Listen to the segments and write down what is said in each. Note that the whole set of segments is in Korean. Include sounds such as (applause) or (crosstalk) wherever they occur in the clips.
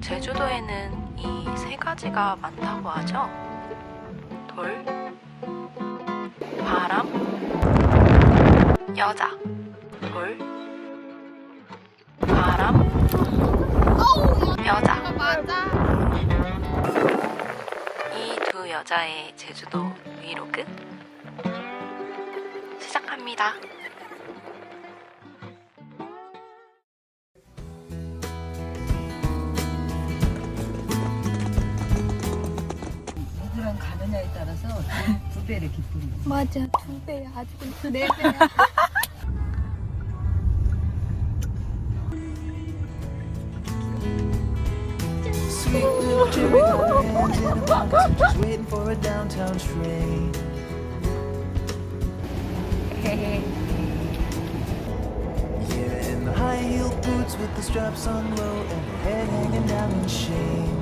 제주도에는 이 세 가지가 많다고 하죠. 돌, 바람, 여자. 돌, 바람, 여자. 이 두 여자의 제주도 브이로그 시작합니다. 맞아. 두 배야. 아주 네 배야. Sweet little Jerry got her hands in her pockets, just waiting for a downtown train. Yeah, in the high heel boots with the straps on low and her head hanging down in shame.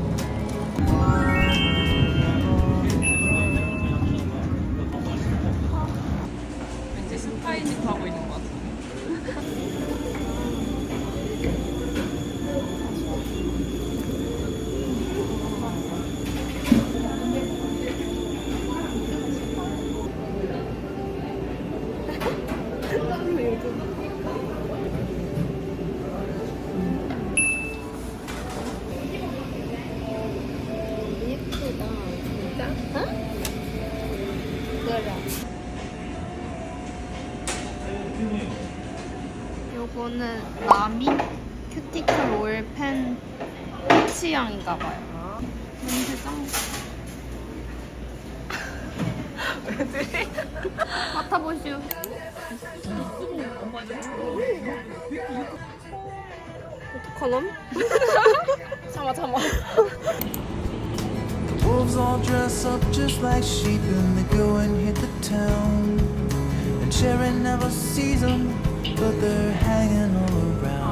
요거는 라미 큐티클 오일 펜 취향인가 봐요. 냄새 짱. 맡아보시오. 어떡하남? 참아 참아. Wolves all dress up just like sheep and they go and hit the town. And Cherry never sees them, but they're hanging all around.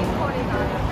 아베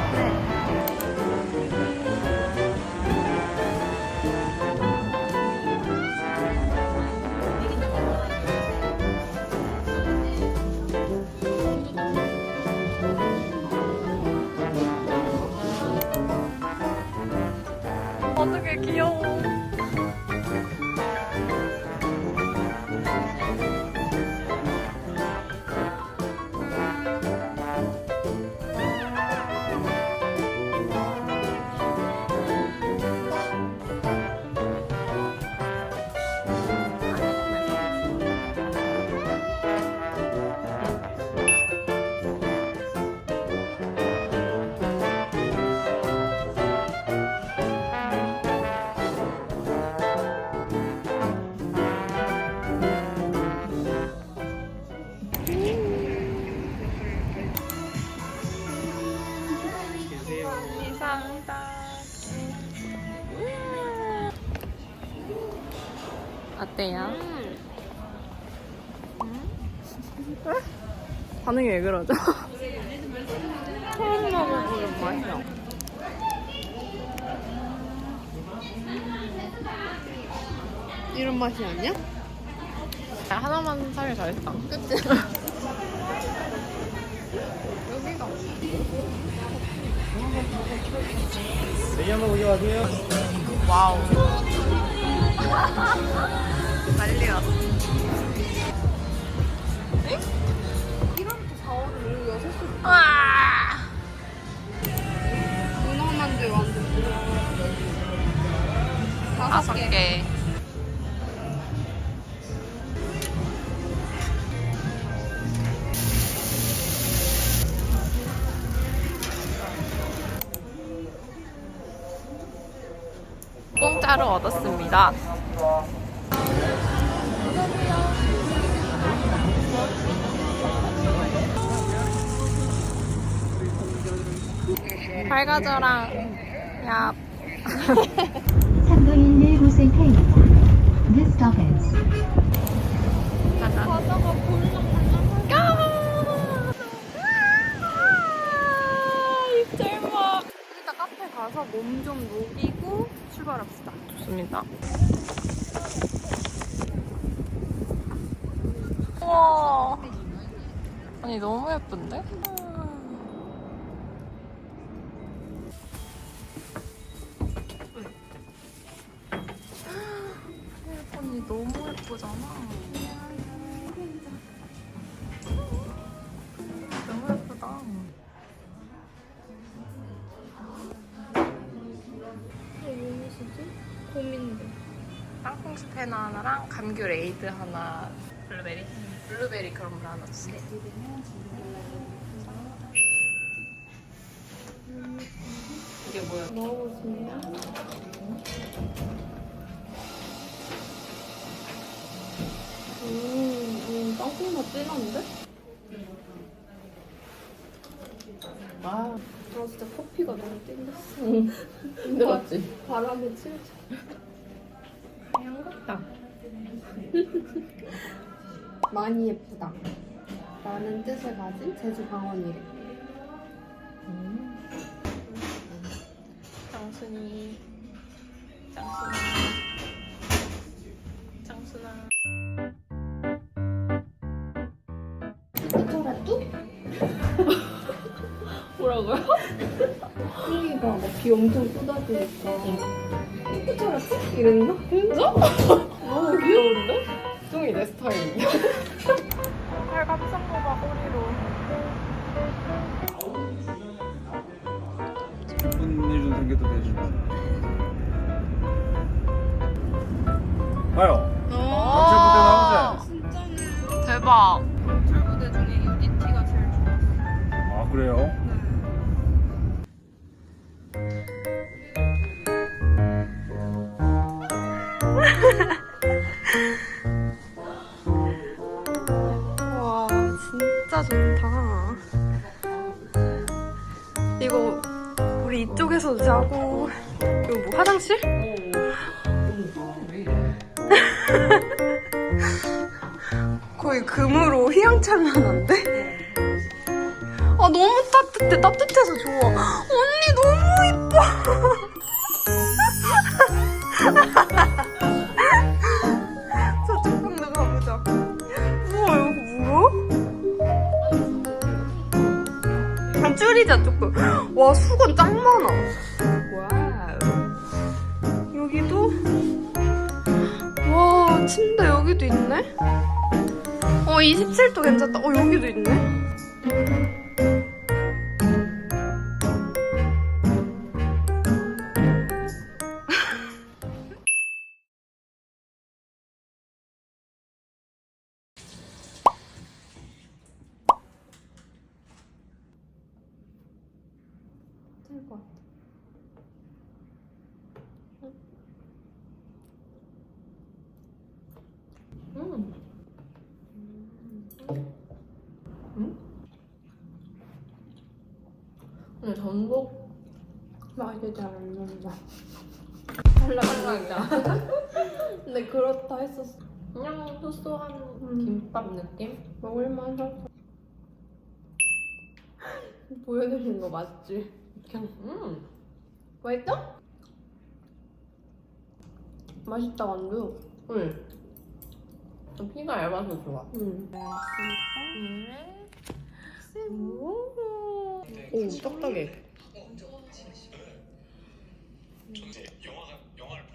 어때요? 반응이 왜 그러죠? 처음 먹어보는 맛이야. 이런 맛이 아니야? 하나만 사길 잘했다. 그치? 여기가 내일 한번 오지 마세요. 와우. 난리야. 1월부터 4월은 오후 6시 와. 문어만두 완두 다섯. 개. 공짜로 얻었습니다. 밝아져라. 야. 3번 119센터입니다. This stop is 가서 몸 좀 녹이고 출발합시다. 좋습니다. 우와. 아니 너무 예쁜데? 고민돼. 땅콩 스패너 하나랑 감귤 에이드 하나 블루베리? 블루베리 그런 거 하나 주세요 이게 뭐야? 먹어보세요. 음, 음, 땅콩 맛 진한데? 아, 아 진짜 커피가 너무 땡겼어. 힘들었지? 바람에 치우쳐. 하얀 같다 (laughs) 많이 예쁘다. 라는 뜻을 가진 제주 강원이래. 장순이 장순아 뚱이가 막비 엄청 쏟아지니까. 이토라 뚝? 이랬나? 진짜? 너무 귀여운데? 뚱이 내 스타일이야 팔 감싼 거봐 꼬리로 1분 일좀 생겨도 되지만 봐요 무대? 진짜네. 대박 무대 중에 유니티가 제일 좋았어. 아 그래요? 와 진짜 좋다. 이거 우리 이쪽에서 자고 이거 뭐 화장실? (laughs) 거의 금으로 휘황찬란한데? 아 너무 따뜻해 따뜻해서 좋아. (gasps) 언니 너무 이뻐. 저쪽 방도 가보자. 우와 여기 뭐야? 아, 줄이자 조금. 와 수건 짱 많아. 와우. 여기도 와 침대 여기도 있네. 어 27도 괜찮다. 어 여기도 있네. 될것 같아. 근데 전복 맛이 잘안 난다. 탈락이다 근데 그렇다 했었어. 그냥 소소한 음. 김밥 느낌? 먹을만 하다. (laughs) 보여드리는 거 맞지? 그냥 음 맛있다? 맛있다 만두. 응. 좀 피가 얇아서 좋아 응. 오, 오 딱딱해 영화가 영화를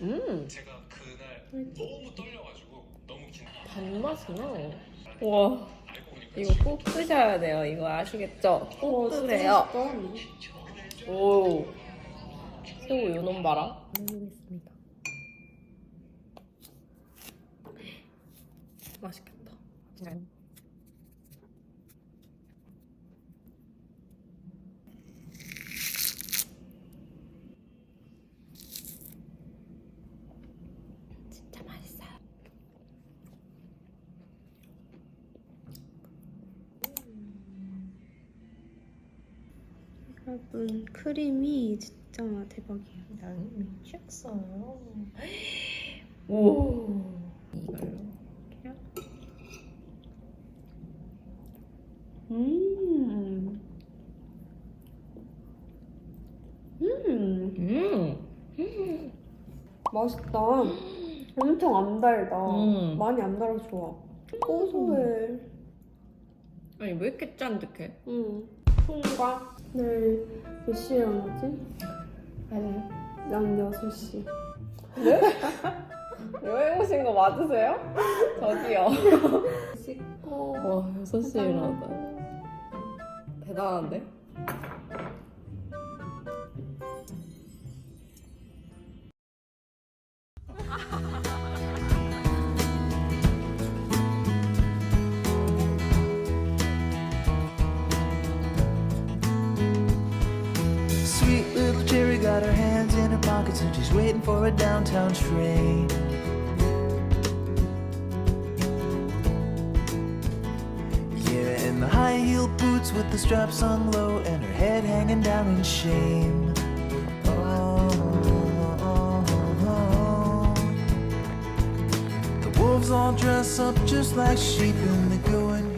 음 제가 그날 너무 떨려가지고 너무 긴 단맛이 나. 와 이거 꼭 쓰셔야 돼요. 이거 아시겠죠? 꼭 쓰세요. 오 새우 요놈 봐라. 해보겠습니다. 맛있겠다. 진 여러분 크림이 진짜 대박이에요. 난 미쳤어요. (gasps) 오 이걸로 음. 음. 음 맛있다. 엄청 안 달다. 음. 많이 안 달아서 좋아. 고소해. 아니 왜 이렇게 짠득해? 응. 통과. 내일 몇 시에 일어나지? 알아요. 난 6시. (laughs) 여행 오신 거 맞으세요? 저기요. 씻고. 와 6시에 일어났다. 대단한데? Waiting for a downtown train. Yeah, in the high heel boots with the straps hung low and her head hanging down in shame. The wolves all dress up just like sheep and they go and